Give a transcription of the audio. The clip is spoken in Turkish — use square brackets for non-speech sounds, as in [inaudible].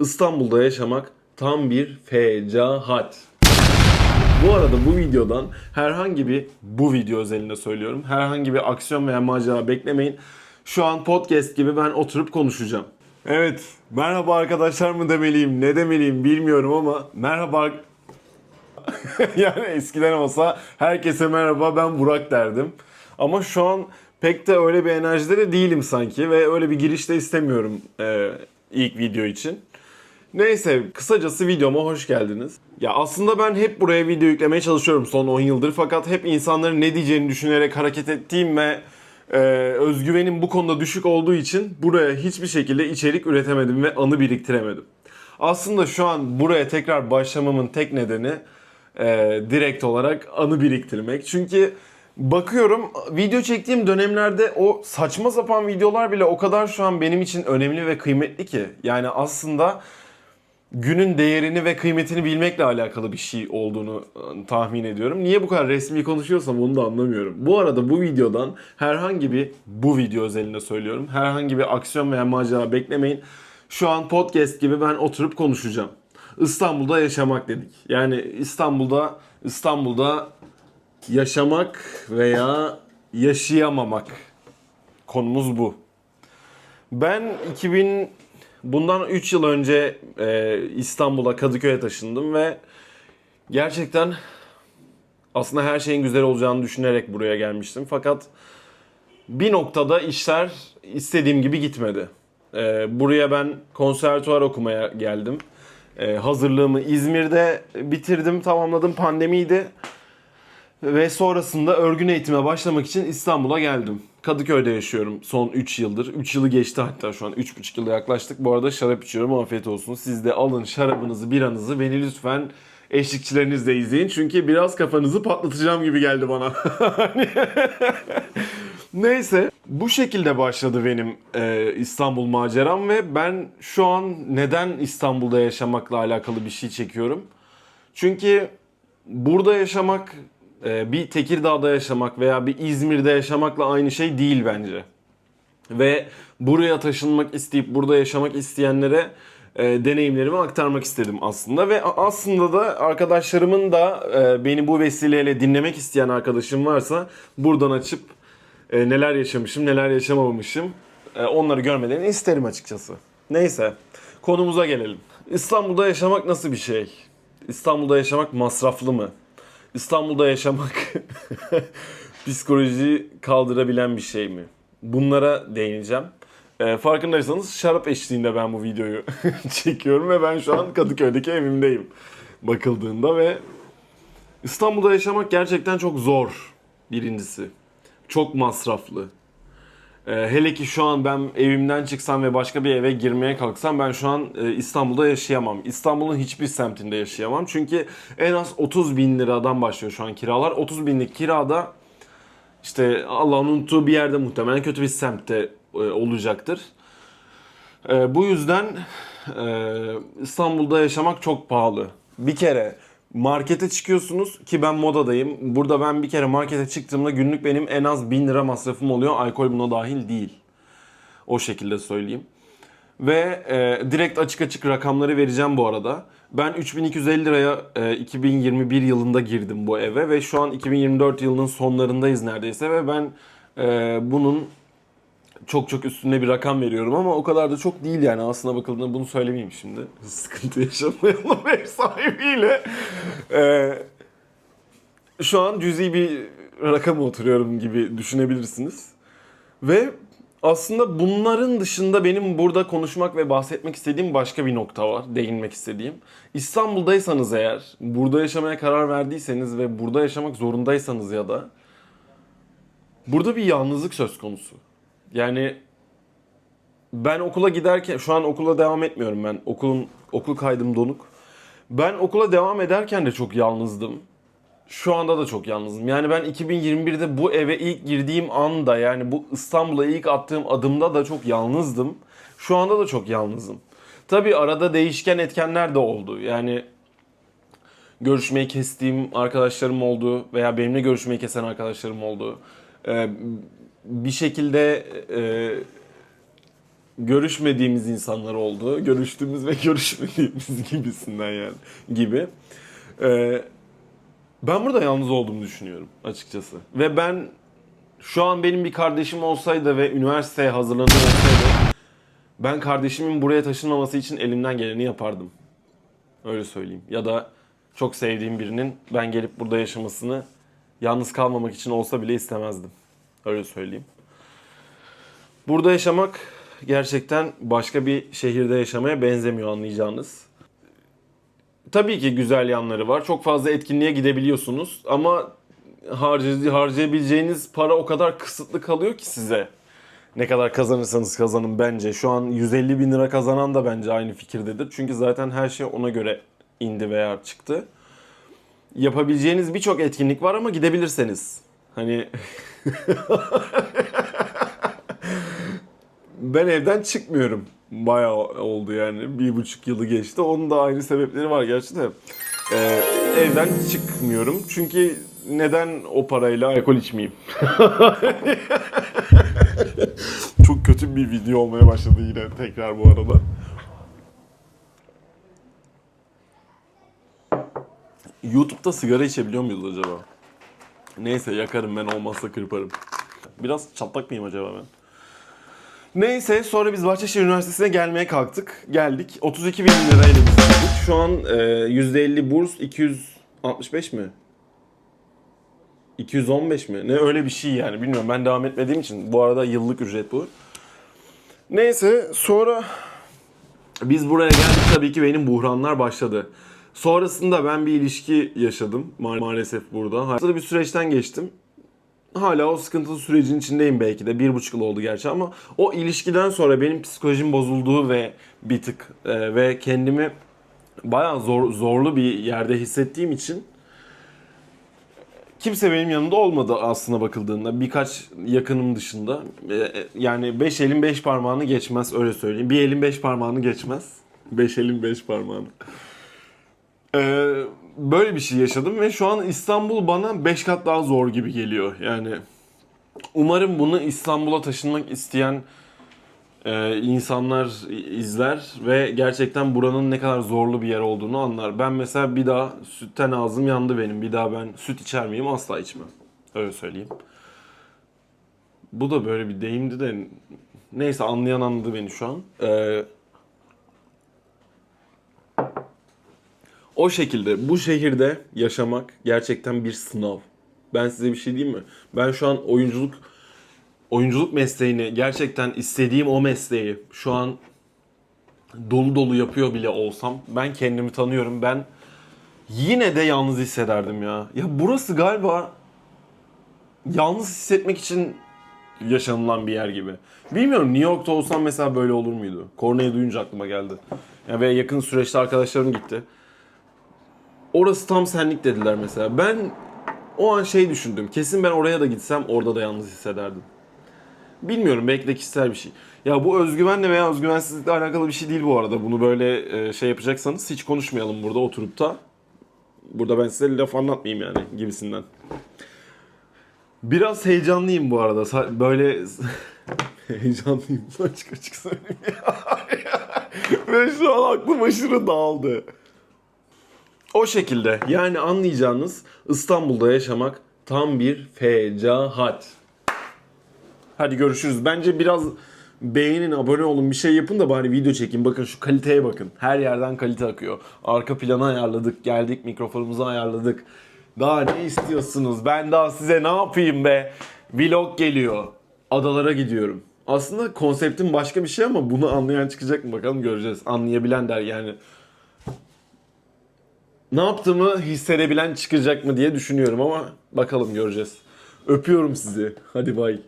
İstanbul'da yaşamak tam bir fecahat. Bu arada bu videodan herhangi bir bu video özelinde söylüyorum. Herhangi bir aksiyon veya macera beklemeyin. Şu an podcast gibi ben oturup konuşacağım. Evet, merhaba arkadaşlar mı demeliyim, ne demeliyim bilmiyorum ama merhaba [laughs] yani eskiden olsa herkese merhaba ben Burak derdim. Ama şu an pek de öyle bir enerjide de değilim sanki ve öyle bir girişte istemiyorum e, ilk video için. Neyse kısacası videoma hoş geldiniz. Ya aslında ben hep buraya video yüklemeye çalışıyorum son 10 yıldır fakat hep insanların ne diyeceğini düşünerek hareket ettiğim ve e, özgüvenim bu konuda düşük olduğu için buraya hiçbir şekilde içerik üretemedim ve anı biriktiremedim. Aslında şu an buraya tekrar başlamamın tek nedeni e, direkt olarak anı biriktirmek. Çünkü bakıyorum video çektiğim dönemlerde o saçma sapan videolar bile o kadar şu an benim için önemli ve kıymetli ki. Yani aslında günün değerini ve kıymetini bilmekle alakalı bir şey olduğunu e, tahmin ediyorum. Niye bu kadar resmi konuşuyorsam onu da anlamıyorum. Bu arada bu videodan herhangi bir bu video özelinde söylüyorum. Herhangi bir aksiyon veya macera beklemeyin. Şu an podcast gibi ben oturup konuşacağım. İstanbul'da yaşamak dedik. Yani İstanbul'da İstanbul'da yaşamak veya yaşayamamak konumuz bu. Ben 2000 bundan 3 yıl önce e, İstanbul'a Kadıköy'e taşındım ve gerçekten aslında her şeyin güzel olacağını düşünerek buraya gelmiştim. Fakat bir noktada işler istediğim gibi gitmedi. E, buraya ben konservatuvar okumaya geldim. E, hazırlığımı İzmir'de bitirdim, tamamladım. Pandemiydi. Ve sonrasında örgün eğitime başlamak için İstanbul'a geldim. Kadıköy'de yaşıyorum son 3 yıldır. 3 yılı geçti hatta şu an 3,5 yıla yaklaştık. Bu arada şarap içiyorum afiyet olsun. Siz de alın şarabınızı biranızı beni lütfen eşlikçilerinizle izleyin. Çünkü biraz kafanızı patlatacağım gibi geldi bana. [laughs] Neyse bu şekilde başladı benim e, İstanbul maceram ve ben şu an neden İstanbul'da yaşamakla alakalı bir şey çekiyorum. Çünkü burada yaşamak bir Tekirdağ'da yaşamak veya bir İzmir'de yaşamakla aynı şey değil bence. Ve buraya taşınmak isteyip burada yaşamak isteyenlere e, deneyimlerimi aktarmak istedim aslında. Ve aslında da arkadaşlarımın da e, beni bu vesileyle dinlemek isteyen arkadaşım varsa buradan açıp e, neler yaşamışım, neler yaşamamışım onları görmelerini isterim açıkçası. Neyse konumuza gelelim. İstanbul'da yaşamak nasıl bir şey? İstanbul'da yaşamak masraflı mı? İstanbul'da yaşamak [laughs] psikolojiyi kaldırabilen bir şey mi? Bunlara değineceğim. Ee, farkındaysanız şarap eşliğinde ben bu videoyu [laughs] çekiyorum ve ben şu an Kadıköy'deki evimdeyim bakıldığında ve İstanbul'da yaşamak gerçekten çok zor birincisi. Çok masraflı. Ee, hele ki şu an ben evimden çıksam ve başka bir eve girmeye kalksam ben şu an e, İstanbul'da yaşayamam. İstanbul'un hiçbir semtinde yaşayamam. Çünkü en az 30 bin liradan başlıyor şu an kiralar. 30 binlik kirada işte Allah'ın unuttuğu bir yerde muhtemelen kötü bir semtte e, olacaktır. E, bu yüzden İstanbul'da yaşamak çok pahalı. Bir kere markete çıkıyorsunuz ki ben modadayım. Burada ben bir kere markete çıktığımda günlük benim en az 1000 lira masrafım oluyor. Alkol buna dahil değil. O şekilde söyleyeyim. Ve e, direkt açık açık rakamları vereceğim bu arada. Ben 3250 liraya e, 2021 yılında girdim bu eve ve şu an 2024 yılının sonlarındayız neredeyse ve ben e, bunun çok çok üstünde bir rakam veriyorum ama o kadar da çok değil yani aslına bakıldığında bunu söylemeyeyim şimdi. Sıkıntı yaşamayalım [laughs] ev sahibiyle. Ee, şu an cüzi bir rakama oturuyorum gibi düşünebilirsiniz. Ve aslında bunların dışında benim burada konuşmak ve bahsetmek istediğim başka bir nokta var. Değinmek istediğim. İstanbul'daysanız eğer, burada yaşamaya karar verdiyseniz ve burada yaşamak zorundaysanız ya da burada bir yalnızlık söz konusu. Yani ben okula giderken şu an okula devam etmiyorum ben. Okulun okul kaydım donuk. Ben okula devam ederken de çok yalnızdım. Şu anda da çok yalnızım. Yani ben 2021'de bu eve ilk girdiğim anda yani bu İstanbul'a ilk attığım adımda da çok yalnızdım. Şu anda da çok yalnızım. Tabii arada değişken etkenler de oldu. Yani görüşmeyi kestiğim arkadaşlarım oldu veya benimle görüşmeyi kesen arkadaşlarım oldu. Ee, bir şekilde e, görüşmediğimiz insanlar oldu. Görüştüğümüz ve [laughs] görüşmediğimiz gibisinden yani gibi. Ee, ben burada yalnız olduğumu düşünüyorum açıkçası. Ve ben şu an benim bir kardeşim olsaydı ve üniversiteye hazırlanıyor olsaydı ben kardeşimin buraya taşınmaması için elimden geleni yapardım. Öyle söyleyeyim. Ya da çok sevdiğim birinin ben gelip burada yaşamasını yalnız kalmamak için olsa bile istemezdim. Öyle söyleyeyim. Burada yaşamak gerçekten başka bir şehirde yaşamaya benzemiyor anlayacağınız. Tabii ki güzel yanları var. Çok fazla etkinliğe gidebiliyorsunuz ama harcay- harcayabileceğiniz para o kadar kısıtlı kalıyor ki size. Ne kadar kazanırsanız kazanın bence. Şu an 150 bin lira kazanan da bence aynı fikirdedir. Çünkü zaten her şey ona göre indi veya çıktı. Yapabileceğiniz birçok etkinlik var ama gidebilirseniz. Hani [laughs] [laughs] ben evden çıkmıyorum. Bayağı oldu yani. Bir buçuk yılı geçti. Onun da aynı sebepleri var gerçi de. Ee, evden çıkmıyorum. Çünkü neden o parayla alkol içmeyeyim? [laughs] Çok kötü bir video olmaya başladı yine tekrar bu arada. YouTube'da sigara içebiliyor muyuz acaba? Neyse yakarım ben olmazsa kırparım. Biraz çatlak mıyım acaba ben? Neyse sonra biz Bahçeşehir Üniversitesi'ne gelmeye kalktık. Geldik. 32 bin lirayla biz geldik. Şu an e, %50 burs 265 mi? 215 mi? Ne öyle bir şey yani bilmiyorum ben devam etmediğim için. Bu arada yıllık ücret bu. Neyse sonra biz buraya geldik tabii ki benim buhranlar başladı. Sonrasında ben bir ilişki yaşadım ma- maalesef burada. Hayatımda bir süreçten geçtim. Hala o sıkıntılı sürecin içindeyim belki de. Bir buçuk yıl oldu gerçi ama o ilişkiden sonra benim psikolojim bozulduğu ve bir tık e, ve kendimi bayağı zor, zorlu bir yerde hissettiğim için kimse benim yanımda olmadı aslına bakıldığında. Birkaç yakınım dışında. E, e, Yani beş elin beş parmağını geçmez öyle söyleyeyim. Bir elin beş parmağını geçmez. Beş elin beş parmağını. Ee, böyle bir şey yaşadım ve şu an İstanbul bana 5 kat daha zor gibi geliyor. Yani umarım bunu İstanbul'a taşınmak isteyen e, insanlar izler ve gerçekten buranın ne kadar zorlu bir yer olduğunu anlar. Ben mesela bir daha sütten ağzım yandı benim. Bir daha ben süt içer miyim? Asla içmem. Öyle söyleyeyim. Bu da böyle bir deyimdi de neyse anlayan anladı beni şu an. Ee, O şekilde bu şehirde yaşamak gerçekten bir sınav. Ben size bir şey diyeyim mi? Ben şu an oyunculuk oyunculuk mesleğini gerçekten istediğim o mesleği şu an dolu dolu yapıyor bile olsam ben kendimi tanıyorum. Ben yine de yalnız hissederdim ya. Ya burası galiba yalnız hissetmek için yaşanılan bir yer gibi. Bilmiyorum New York'ta olsam mesela böyle olur muydu? Korneyi duyunca aklıma geldi. Ya ve yakın süreçte arkadaşlarım gitti. Orası tam senlik dediler mesela. Ben o an şey düşündüm. Kesin ben oraya da gitsem orada da yalnız hissederdim. Bilmiyorum belki de kişisel bir şey. Ya bu özgüvenle veya özgüvensizlikle alakalı bir şey değil bu arada. Bunu böyle e, şey yapacaksanız hiç konuşmayalım burada oturup da. Burada ben size laf anlatmayayım yani gibisinden. Biraz heyecanlıyım bu arada. Böyle [laughs] heyecanlıyım açık açık söyleyeyim. [laughs] Ve şu an aklım aşırı dağıldı. O şekilde yani anlayacağınız İstanbul'da yaşamak tam bir fecahat. Hadi görüşürüz. Bence biraz beğenin, abone olun, bir şey yapın da bari video çekin. Bakın şu kaliteye bakın. Her yerden kalite akıyor. Arka planı ayarladık, geldik mikrofonumuzu ayarladık. Daha ne istiyorsunuz? Ben daha size ne yapayım be? Vlog geliyor. Adalara gidiyorum. Aslında konseptim başka bir şey ama bunu anlayan çıkacak mı bakalım göreceğiz. Anlayabilen der yani ne yaptığımı hissedebilen çıkacak mı diye düşünüyorum ama bakalım göreceğiz. Öpüyorum sizi. Hadi bay.